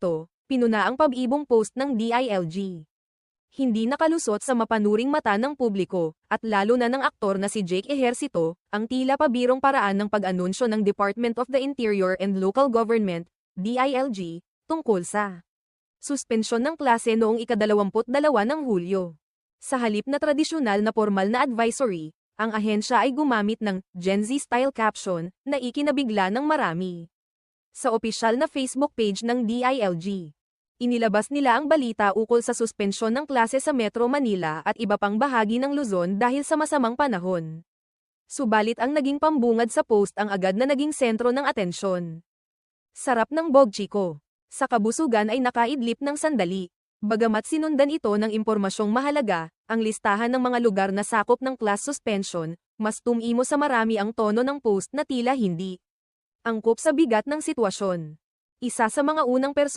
nito, pinuna ang pab-ibong post ng DILG. Hindi nakalusot sa mapanuring mata ng publiko, at lalo na ng aktor na si Jake Ejercito, ang tila pabirong paraan ng pag-anunsyo ng Department of the Interior and Local Government, DILG, tungkol sa suspensyon ng klase noong ikadalawamput-dalawa ng Hulyo. Sa halip na tradisyonal na formal na advisory, ang ahensya ay gumamit ng Gen Z-style caption na ikinabigla ng marami. Sa opisyal na Facebook page ng DILG, inilabas nila ang balita ukol sa suspensyon ng klase sa Metro Manila at iba pang bahagi ng Luzon dahil sa masamang panahon. Subalit ang naging pambungad sa post ang agad na naging sentro ng atensyon. Sarap ng bogchiko. Sa kabusugan ay nakaidlip ng sandali. Bagamat sinundan ito ng impormasyong mahalaga, ang listahan ng mga lugar na sakop ng class suspension, mas tumimo sa marami ang tono ng post na tila hindi. Angkop sa bigat ng sitwasyon. Isa sa mga unang person